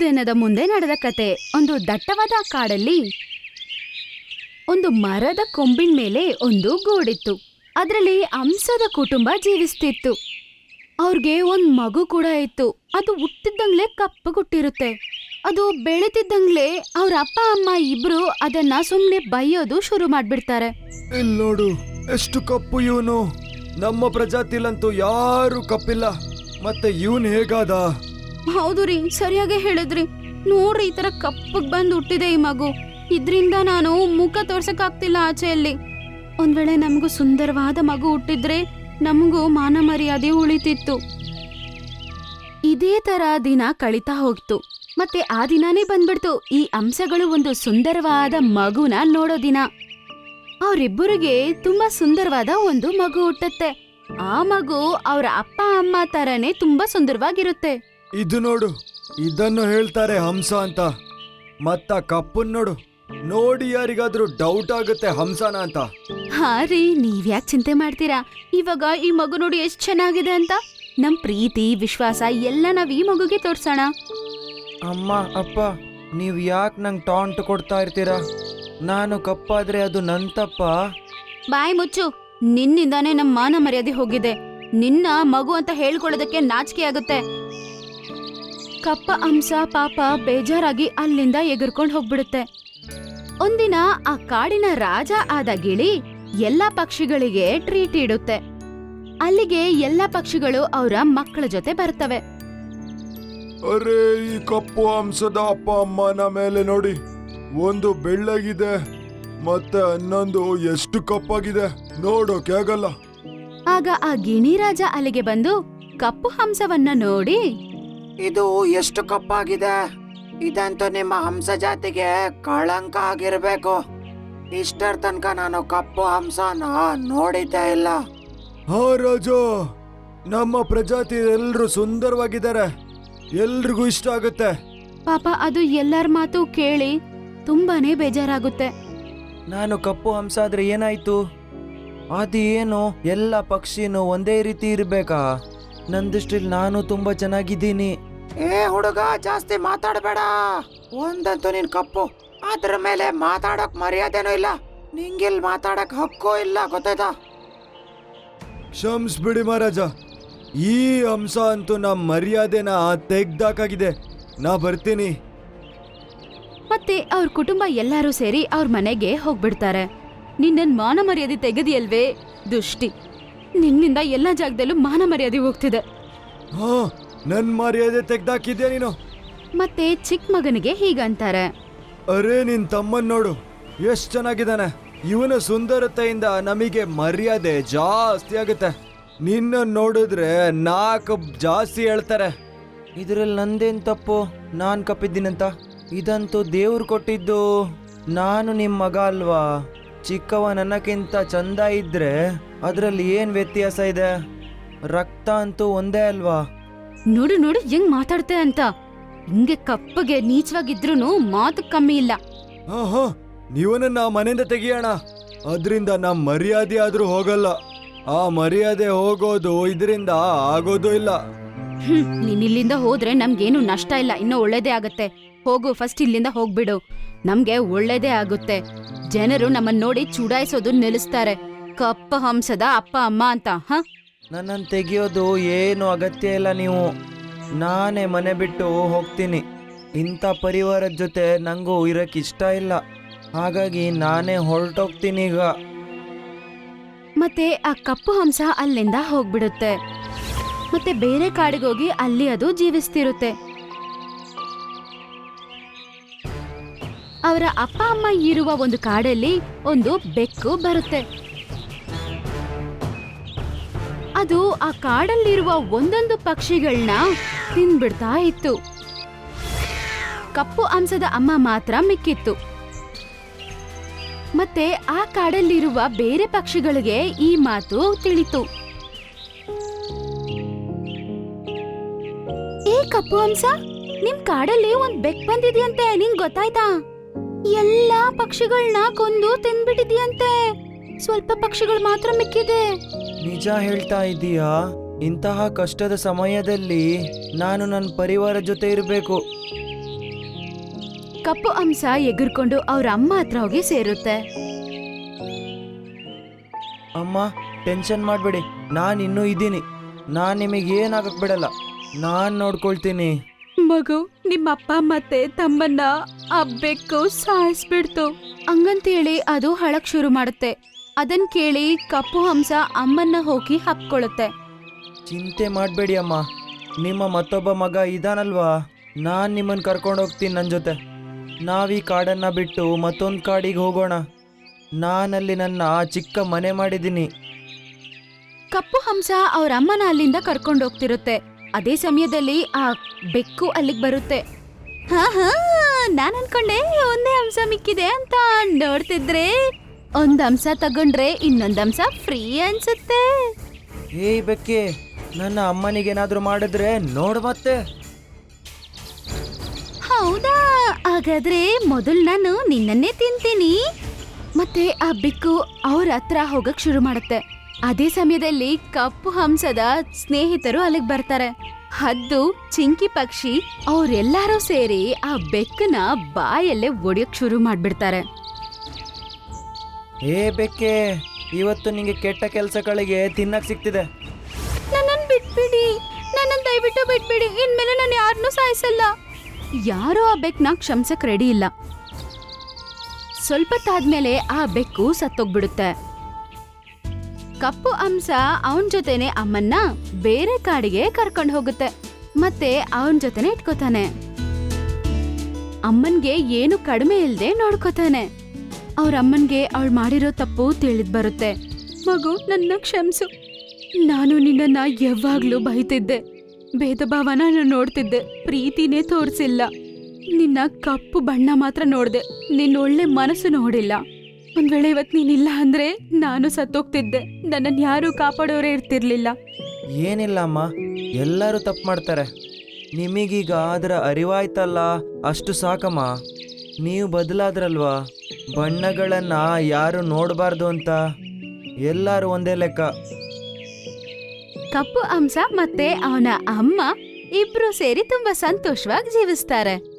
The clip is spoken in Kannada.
ದಿನದ ಮುಂದೆ ನಡೆದ ಕತೆ. ಒಂದು ದಟ್ಟವಾದ ಕಾಡಲ್ಲಿ ಒಂದು ಮರದ ಕೊಂಬಿನ ಮೇಲೆ ಒಂದು ಗೂಡಿತ್ತು. ಅದರಲ್ಲಿ ಹಂಸದ ಕುಟುಂಬ ಜೀವಿಸ್ತಿತ್ತು. ಅವ್ರಿಗೆ ಒಂದು ಮಗು ಕೂಡ ಇತ್ತು. ಅದು ಹುಟ್ಟಿದ್ದಂಗ್ಲೆ ಕಪ್ಪಗುಟ್ಟಿರುತ್ತೆ. ಅದು ಬೆಳೆತಿದ್ದಂಗ್ಲೆ ಅವ್ರ ಅಪ್ಪ, ಅಮ್ಮ ಇಬ್ರು ಅದನ್ನ ಸುಮ್ನೆ ಬೈಯೋದು ಶುರು ಮಾಡ್ಬಿಡ್ತಾರೆ. ಇಲ್ಲಿ ನೋಡು, ಎಷ್ಟು ಕಪ್ಪು ಇವನು. ನಮ್ಮ ಪ್ರಜಾತಿಲಂತೂ ಯಾರು ಕಪ್ಪಿಲ್ಲ. ಮತ್ತೆ ಇವನ್ ಹೇಗಾದ? ಹೌದು ರೀ, ಸರಿಯಾಗಿ ಹೇಳಿದ್ರಿ. ನೋಡ್ರಿ, ಈ ತರ ಕಪ್ಪಗೆ ಬಂದು ಹುಟ್ಟಿದೆ ಈ ಮಗು. ಇದ್ರಿಂದ ನಾನು ಮುಖ ತೋರ್ಸಕ್ಕಾಗ್ತಿಲ್ಲ ಆಚೆಯಲ್ಲಿ. ಒಂದ್ ವೇಳೆ ನಮಗೂ ಸುಂದರವಾದ ಮಗು ಹುಟ್ಟಿದ್ರೆ ನಮಗೂ ಮಾನ ಮರ್ಯಾದೆ ಉಳಿತಿತ್ತು. ಇದೇ ತರ ದಿನ ಕಳೀತಾ ಹೋಗ್ತು ಮತ್ತೆ ಆ ದಿನಾನೇ ಬಂದ್ಬಿಡ್ತು. ಈ ಅಂಶಗಳು ಒಂದು ಸುಂದರವಾದ ಮಗುನ ನೋಡೋ ದಿನ. ಅವರಿಬ್ಬರಿಗೆ ತುಂಬಾ ಸುಂದರವಾದ ಒಂದು ಮಗು ಹುಟ್ಟತ್ತೆ. ಆ ಮಗು ಅವರ ಅಪ್ಪ, ಅಮ್ಮ ತರನೇ ತುಂಬಾ ಸುಂದರವಾಗಿರುತ್ತೆ. ಇದು ನೋಡು ಇದನ್ನು ಹೇಳ್ತಾರೆ ಹಂಸ ಅಂತ. ಮತ್ತ ಕಪ್ಪನ್ ನೋಡು ನೋಡಿ ಯಾರಿಗಾದ್ರೂ ಡೌಟ್ ಆಗುತ್ತೆ ಹಂಸನ ಅಂತ. ಹಾ ರೀ ನೀವ್ಯಾಕ್ ಚಿಂತೆ ಮಾಡ್ತೀರಾ? ಇವಾಗ ಈ ಮಗು ನೋಡಿ ಎಷ್ಟು ಚೆನ್ನಾಗಿದೆ ಅಂತ? ನಮ್ ಪ್ರೀತಿ ವಿಶ್ವಾಸ ಎಲ್ಲ ನಾವ್ ಈ ಮಗುಗೆ ತೋರ್ಸೋಣ. ಅಮ್ಮ ಅಪ್ಪ ನೀವು ಯಾಕೆ ನಂಗೆ ಟಾಂಟ್ ಕೊಡ್ತಾ ಇರ್ತೀರಾ? ನಾನು ಕಪ್ಪಾದ್ರೆ ಅದು ನನ್ನ ತಪ್ಪ? ಬಾಯ್ ಮುಚ್ಚು ನಿನ್ನಿಂದಾನೇ ನಮ್ ಮಾನ ಮರ್ಯಾದೆ ಹೋಗಿದೆ. ನಿನ್ನ ಮಗು ಅಂತ ಹೇಳ್ಕೊಳ್ಳೋದಕ್ಕೆ ನಾಚಿಕೆ ಆಗುತ್ತೆ. ಕಪ್ಪ ಅಂಶ ಪಾಪ ಬೇಜಾರಾಗಿ ಅಲ್ಲಿಂದ ಎಗರ್ಕೊಂಡ್ ಹೋಗ್ಬಿಡುತ್ತೆ. ಒಂದಿನ ಆ ಕಾಡಿನ ರಾಜ ಆದ ಗಿಳಿ ಎಲ್ಲಾ ಪಕ್ಷಿಗಳಿಗೆ ಟ್ರೀಟ್ ಇಡುತ್ತೆ. ಅಲ್ಲಿಗೆ ಎಲ್ಲಾ ಪಕ್ಷಿಗಳು ಅವರ ಮಕ್ಕಳ ಜೊತೆ ಬರ್ತವೆ. ಅರೆ ಈ ಕಪ್ಪು ಅಂಶದ ಅಪ್ಪ ಅಮ್ಮನ ಮೇಲೆ ನೋಡಿ. ಒಂದು ಬೆಳ್ಳಗಿದೆ ಮತ್ತೆ ಇನ್ನೊಂದು ಎಷ್ಟು ಕಪ್ಪಾಗಿದೆ ನೋಡೋಕೆ ಆಗಲ್ಲ. ಆಗ ಆ ಗಿಣಿರಾಜ ಅಲ್ಲಿಗೆ ಬಂದು ಕಪ್ಪು ಹಂಸವನ್ನ ನೋಡಿ ಇದು ಎಷ್ಟು ಕಪ್ಪಾಗಿದೆ? ಇದಂತೂ ನಿಮ್ಮ ಹಂಸ ಜಾತಿಗೆ ಕಳಂಕ ಆಗಿರ್ಬೇಕು. ಇಷ್ಟರ ತನಕ ನಾನು ಕಪ್ಪು ಹಂಸನ ನೋಡಿದ್ದೇ ಇಲ್ಲ. ಹಾ ರಾಜು ನಮ್ಮ ಪ್ರಜಾತಿ ಎಲ್ರು ಸುಂದರವಾಗಿದ್ದಾರೆ. ಎಲ್ರಿಗೂ ಇಷ್ಟ ಆಗುತ್ತೆ. ಪಾಪ ಅದು ಎಲ್ಲರ ಮಾತು ಕೇಳಿ ತುಂಬಾನೇ ಬೇಜಾರಾಗುತ್ತೆ. ನಾನು ಕಪ್ಪು ಹಂಸ ಆದ್ರೆ ಏನಾಯ್ತು? ಅದು ಏನು ಎಲ್ಲ ಪಕ್ಷಿನೂ ಒಂದೇ ರೀತಿ ಇರಬೇಕಾ? ನನ್ನ ದೃಷ್ಟಿಲಿ ನಾನು ತುಂಬಾ ಚೆನ್ನಾಗಿದ್ದೀನಿ. ಏ ಹುಡುಗ ಜಾಸ್ತಿ ಮಾತಾಡಬೇಡ. ಒಂದಂತೂ ನೀನ್ ಕಪ್ಪು. ಅದ್ರ ಮೇಲೆ ಮಾತಾಡಕ್ ಮರ್ಯಾದೆನೂ ಇಲ್ಲ. ನಿಂಗಿಲ್ ಮಾತಾಡಕ್ ಹಕ್ಕೂ ಇಲ್ಲ ಗೊತ್ತಾಯ್ತಾ? ಕ್ಷಮಿಸ್ಬಿಡಿ ಮಹಾರಾಜ. ಈ ಅಂಶ ಅಂತೂ ನಮ್ಮ ಮರ್ಯಾದೆನ ತೆಗ್ದಾಕಾಗಿದೆ. ನಾ ಬರ್ತೀನಿ. ಮತ್ತೆ ಅವ್ರ ಕುಟುಂಬ ಎಲ್ಲರೂ ಸೇರಿ ಅವ್ರ ಮನೆಗೆ ಹೋಗ್ಬಿಡ್ತಾರೆ. ನಿನ್ನ ಮಾನ ಮರ್ಯಾದೆ ತೆಗೆದಿಯಲ್ವೇ? ದುಷ್ಟಿ. ನಿನ್ನಿಂದ ಎಲ್ಲ ಜಾಗದಲ್ಲೂ ಮಾನ ಮರ್ಯಾದೆ ಹೋಗ್ತಿದೆ. ಹಾ ನನ್ ಮರ್ಯಾದೆ ತೆಗ್ದಾಕಿದ್ಯಾ ನೀನು? ಮತ್ತೆ ಚಿಕ್ಕ ಮಗನಿಗೆ ಹೀಗಂತಾರೆ ಅರೇ ನಿನ್ ತಮ್ಮನ್ ನೋಡು. ಎಷ್ಟ್ ಚೆನ್ನಾಗಿದ್ದಾನೆ. ಇವನ ಸುಂದರತೆಯಿಂದ ನಮಗೆ ಮರ್ಯಾದೆ ಜಾಸ್ತಿ ಆಗುತ್ತೆ. ನಿನ್ನ ನೋಡಿದ್ರೆ ನಾಲ್ಕು ಜಾಸ್ತಿ ಹೇಳ್ತಾರೆ. ಇದ್ರಲ್ಲಿ ನಂದೇನ್ ತಪ್ಪು? ನಾನ್ ಕಪ್ಪಿದ್ದೀನಂತ? ಇದಂತೂ ದೇವ್ರು ಕೊಟ್ಟಿದ್ದು ನಾನು ನಿಮ್ಮ ಮಗ ಅಲ್ವಾ? ಚಿಕ್ಕವ ನನ್ನಕ್ಕಿಂತ ಚಂದ ಇದ್ರೆ ಅದರಲ್ಲಿ ಏನ್ ವ್ಯತ್ಯಾಸ ಇದೆ? ರಕ್ತ ಅಂತೂ ಒಂದೇ ಅಲ್ವಾ? ನೋಡು ನೋಡು ಹೆಂಗ್ ಮಾತಾಡ್ತೆ ಅಂತ. ಹಿಂಗೆ ಕಪ್ಪಗೆ ನೀಚವಾಗಿದ್ರೂನು ಮಾತು ಕಮ್ಮಿ ಇಲ್ಲ. ನೀವನ್ನ ನೀವನನ್ನ ಮನೆಯಿಂದ ತೆಗಿಯೋಣ. ಅದರಿಂದ ನಮ್ ಮರ್ಯಾದೆ ಆದ್ರೂ ಹೋಗಲ್ಲ. ಆ ಮರ್ಯಾದೆ ಹೋಗೋದು ಇದರಿಂದ ಆಗೋದು ಇಲ್ಲ. ಹ್ಮ್ ನೀನ್ ಇಲ್ಲಿಂದ ಹೋದ್ರೆ ನಮ್ಗೇನು ನಷ್ಟ ಇಲ್ಲ ಇನ್ನೂ ಒಳ್ಳೇದೇ ಆಗತ್ತೆ. ಹೋಗು ಫಸ್ಟ್ ಇಲ್ಲಿಂದ ಹೋಗ್ಬಿಡು. ನಮ್ಗೆ ಒಳ್ಳೇದೇ ಆಗುತ್ತೆ. ಜನರು ನಮ್ಮನ್ನ ನೋಡಿ ಚುಡಾಯಿಸೋದು ನಿಲ್ಲಿಸ್ತಾರೆ. ಕಪ್ಪ ಹಂಸದ ಅಪ್ಪ ಅಮ್ಮ ಅಂತ ಹ? ನನ್ನನ್ನು ತೆಗೆಯೋದು ಏನು ಅಗತ್ಯ ಇಲ್ಲ ನೀವು. ನಾನೇ ಮನೆ ಬಿಟ್ಟು ಹೋಗ್ತೀನಿ. ಇಂಥ ಪರಿವಾರದ ಜೊತೆ ನಂಗೂ ಇರಕ್ಕೆ ಇಷ್ಟ ಇಲ್ಲ. ಹಾಗಾಗಿ ನಾನೇ ಹೊರಟೋಗ್ತೀನಿ ಈಗ. ಮತ್ತೆ ಆ ಕಪ್ಪು ಹಂಸ ಅಲ್ಲಿಂದ ಹೋಗ್ಬಿಡುತ್ತೆ. ಮತ್ತೆ ಬೇರೆ ಕಾಡಿಗೋಗಿ ಅಲ್ಲಿ ಅದು ಜೀವಿಸ್ತಿರುತ್ತೆ. ಅವರ ಅಪ್ಪ ಅಮ್ಮ ಇರುವ ಒಂದು ಕಾಡಲ್ಲಿ ಒಂದು ಬೆಕ್ಕು ಬರುತ್ತೆ. ಅದು ಆ ಕಾಡಲ್ಲಿರುವ ಒಂದೊಂದು ಪಕ್ಷಿಗಳನ್ನ ತಿನ್ಬಿಡ್ತಾ ಇತ್ತು. ಕಪ್ಪು ಅಂಶದ ಅಮ್ಮ ಮಾತ್ರ ಮಿಕ್ಕಿತ್ತು. ಮತ್ತೆ ಆ ಕಾಡಲ್ಲಿರುವ ಬೇರೆ ಪಕ್ಷಿಗಳಿಗೆ ಈ ಮಾತು ತಿಳಿತು. ಏ ಕಪ್ಪು ಅಂಸ, ನಿಮ್ ಕಾಡಲ್ಲಿ ಒಂದ್ ಬೆಕ್ ಬಂದಿದ್ಯಂತೆ, ನಿಂಗ್ ಗೊತ್ತಾಯ್ತಾ? ಎಲ್ಲಾ ಪಕ್ಷಿಗಳನ್ನ ಕೊಂದು ತಿನ್ಬಿಟ್ಟಿದ್ಯಂತೆ. ಸ್ವಲ್ಪ ಪಕ್ಷಿಗಳು ಮಾತ್ರ ಮಿಕ್ಕಿದೆ. ನಿಜ ಹೇಳ್ತಾ ಇದ್ದೀಯಾ ಇಂತಹ ಕಷ್ಟದ ಸಮಯದಲ್ಲಿ ನಾನು ನನ್ನ ಪರಿವಾರ ಜೊತೆ ಇರಬೇಕು. ಕಪ್ಪು ಅಂಶ ಎಗುರ್ಕೊಂಡು ಅವ್ರ ಅಮ್ಮ ಹತ್ರ ಹೋಗಿ ಸೇರುತ್ತೆ. ಅಮ್ಮ ಟೆನ್ಷನ್ ಮಾಡಬೇಡಿ. ನಾನು ಇನ್ನೂ ಇದ್ದೀನಿ. ನಾನು ನಿಮಗೆ ಏನಾಗಕ್ ಬಿಡಲ್ಲ. ನಾನು ನೋಡ್ಕೊಳ್ತೀನಿ. ಮಗು ನಿಮ್ಮ ಅಪ್ಪ ಮತ್ತೆ ತಮ್ಮನ್ನ ಆ ಬೆಕ್ಕು ಸಾಯಿಸ್ಬಿಡ್ತು ಹಂಗಂತೇಳಿ ಅದು ಹಳಕ್ ಶುರು ಮಾಡುತ್ತೆ. ಅದನ್ ಕೇಳಿ ಕಪ್ಪು ಹಂಸ ಅಮ್ಮನ್ನ ಹೋಗಿ ಹಪ್ಕೊಳ್ಳುತ್ತೆ. ಚಿಂತೆ ಮಾಡಬೇಡಿ ಅಮ್ಮ. ನಿಮ್ಮ ಮತ್ತೊಬ್ಬ ಮಗ ಇದಾನಲ್ವಾ? ನಾನು ನಿಮ್ಮನ್ನು ಕರ್ಕೊಂಡು ಹೋಗ್ತೀನಿ ನನ್ನ ಜೊತೆ. ನಾವೀ ಕಾಡನ್ನು ಬಿಟ್ಟು ಮತ್ತೊಂದು ಕಾಡಿಗೆ ಹೋಗೋಣ. ನಾನಲ್ಲಿ ನನ್ನ ಚಿಕ್ಕ ಮನೆ ಮಾಡಿದ್ದೀನಿ. ಕಪ್ಪು ಹಂಸ ಅವ್ರ ಅಮ್ಮನ ಅಲ್ಲಿಂದ ಕರ್ಕೊಂಡು ಹೋಗ್ತಿರುತ್ತೆ. ಅದೇ ಸಮಯದಲ್ಲಿ ಆ ಬೆಕ್ಕು ಅಲ್ಲಿಗೆ ಬರುತ್ತೆ. ಹಾ ಹಾ ನಾನು ಅನ್ಕೊಂಡೆ ಒಂದೇ ಹಂಸ ಮಿಕ್ಕಿದೆ ಅಂತ ನೋಡ್ತಿದ್ರೆ ಒಂದ್ ಅಂಶ ತಗೊಂಡ್ರೆ ಇನ್ನೊಂದ್ ಅಂಶ ಫ್ರೀ ಅನ್ಸುತ್ತೆ. ಏಯ್ ಬೆಕ್ಕೆ ನನ್ನ ಅಮ್ಮನಿಗೇನಾದರೂ ಮಾಡಿದ್ರೆ ನೋಡು ಮತ್ತೆ. ಹೌದಾ? ಹಾಗಾದ್ರೆ ಮೊದಲು ನಾನು ನಿನ್ನನ್ನೇ ತಿಂತೀನಿ. ಮತ್ತೆ ಆ ಬೆಕ್ಕು ಅವ್ರ ಹತ್ರ ಹೋಗಕ್ ಶುರು ಮಾಡುತ್ತೆ. ಅದೇ ಸಮಯದಲ್ಲಿ ಕಪ್ಪು ಹಂಸದ ಸ್ನೇಹಿತರು ಅಲ್ಲಿಗೆ ಬರ್ತಾರೆ. ಹದ್ದು ಚಿಂಕಿ ಪಕ್ಷಿ ಅವರೆಲ್ಲರೂ ಸೇರಿ ಆ ಬೆಕ್ಕನ ಬಾಯಲ್ಲೇ ಒಡೆಯಕ್ ಶುರು ಮಾಡ್ಬಿಡ್ತಾರೆ. ಏ ಬೆಕ್ಕೆ, ಇವತ್ತು ನಿಂಗೆ ಕೆಟ್ಟ ಕೆಲಸಗಳಿಗೆ ತಿನ್ನಕ್ ಸಿಕ್ತಿದೆ ನನ್ನನ್ನು ಬಿಟ್ಬಿಡಿ. ನನ್ನನ್ನು ದಯವಿಟ್ಟು ಬಿಟ್ಬಿಡಿ. ಇನ್ಮೇಲೆ ನಾನು ಯಾರನ್ನೂ ಸಾಯಿಸಲ್ಲ. ಯಾರೋ ಆ ಬೆಕ್ನ ಕ್ಷಮಸಕ್ ರೆಡಿ ಇಲ್ಲ. ಸ್ವಲ್ಪ ತಾದ್ಮೇಲೆ ಆ ಬೆಕ್ಕು ಸತ್ತೋಗ್ಬಿಡುತ್ತೆ. ಕಪ್ಪು ಅಂಶ ಅವನ್ ಜೊತೆನೆ ಅಮ್ಮನ್ನ ಬೇರೆ ಕಾಡಿಗೆ ಕರ್ಕೊಂಡು ಹೋಗುತ್ತೆ. ಮತ್ತೆ ಅವನ್ ಜೊತೆನೆ ಇಟ್ಕೋತಾನೆ. ಅಮ್ಮನ್ಗೆ ಏನು ಕಡಿಮೆ ಇಲ್ದೆ ನೋಡ್ಕೋತಾನೆ. ಅವ್ರ ಅಮ್ಮನ್ಗೆ ಅವಳು ಮಾಡಿರೋ ತಪ್ಪು ತಿಳಿದ್ ಬರುತ್ತೆ. ಮಗು ನನ್ನ ಕ್ಷಮಿಸು. ನಾನು ನಿನ್ನನ್ನ ಯಾವಾಗ್ಲೂ ಬೈತಿದ್ದೆ. ಭೇದ ಭಾವನ ನಾನು ನೋಡ್ತಿದ್ದೆ. ಪ್ರೀತಿನೇ ತೋರಿಸಿಲ್ಲ. ನಿನ್ನ ಕಪ್ಪು ಬಣ್ಣ ಮಾತ್ರ ನೋಡ್ದೆ. ನಿನ್ನ ಒಳ್ಳೆ ಮನಸ್ಸು ನೋಡಿಲ್ಲ. ಒಂದ್ ವೇಳೆ ಇವತ್ ನೀನಿಲ್ಲ ಅಂದ್ರೆ ನಾನು ಸತ್ತೋಗ್ತಿದ್ದೆ. ನನ್ನನ್ ಯಾರು ಕಾಪಾಡೋರೇ ಇರ್ತಿರ್ಲಿಲ್ಲ. ಏನಿಲ್ಲ ಅಮ್ಮ. ಎಲ್ಲರೂ ತಪ್ಪು ಮಾಡ್ತಾರೆ. ನಿಮಗೀಗ ಅದರ ಅರಿವಾಯ್ತಲ್ಲ. ಅಷ್ಟು ಸಾಕಮ್ಮ. ನೀವು ಬದಲಾದ್ರಲ್ವಾ? ಬಣ್ಣಗಳನ್ನು ಯಾರು ನೋಡಬಾರ್ದು ಅಂತ ಎಲ್ಲರೂ ಒಂದೇ ಲೆಕ್ಕ. ಕಪ್ಪು ಅಂಶ ಮತ್ತೆ ಅವನ ಅಮ್ಮ ಇಬ್ರು ಸೇರಿ ತುಂಬಾ ಸಂತೋಷವಾಗಿ ಜೀವಿಸ್ತಾರೆ.